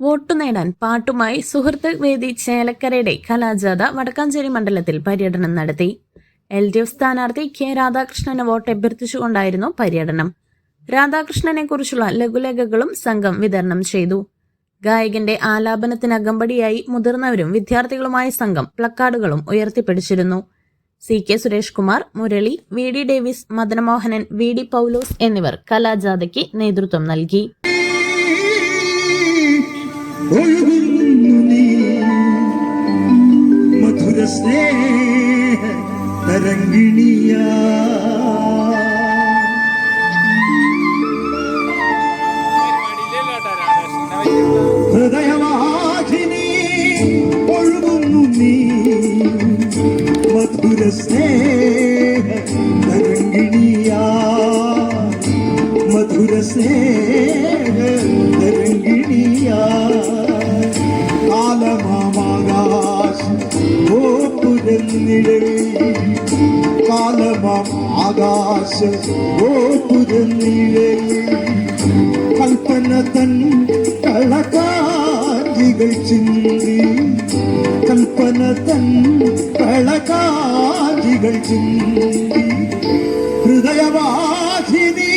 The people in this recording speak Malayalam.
വോട്ടു നേടാൻ പാട്ടുമായി സുഹൃത്ത് വേദി ചേലക്കരയുടെ കലാജാഥ വടക്കാഞ്ചേരി മണ്ഡലത്തിൽ പര്യടനം നടത്തി. എൽ ഡി എഫ് സ്ഥാനാർത്ഥി കെ രാധാകൃഷ്ണന് വോട്ട് അഭ്യർത്ഥിച്ചുകൊണ്ടായിരുന്നു പര്യടനം. രാധാകൃഷ്ണനെ കുറിച്ചുള്ള ലഘുലേഖകളും സംഘം വിതരണം ചെയ്തു. ഗായകന്റെ ആലാപനത്തിന് അകമ്പടിയായി മുതിർന്നവരും വിദ്യാർത്ഥികളുമായ സംഘം പ്ലക്കാർഡുകളും ഉയർത്തിപ്പിടിച്ചിരുന്നു. C K Suresh Kumar Murali V D Davis Madanamohanan V D Paulose എന്നിവർ കലാജാഥയ്ക്ക് നേതൃത്വം നൽകി. ഒഴുകുന്നു നീ മധുര സ്നേഹ തരംഗിണിയാ ഹൃദയവാഹിനി ഒഴുകുന്നു നീ മധുര സ്നേഹ തരംഗിണിയാ മധുര സ്നേഹ കാലമാം ആകാശ കൽപ്പന തൻ കളകാരികൾ ചിന്തി. കൽപ്പന തൻ കളകാരികൾ ചിന്തി. ഹൃദയവാഹിനി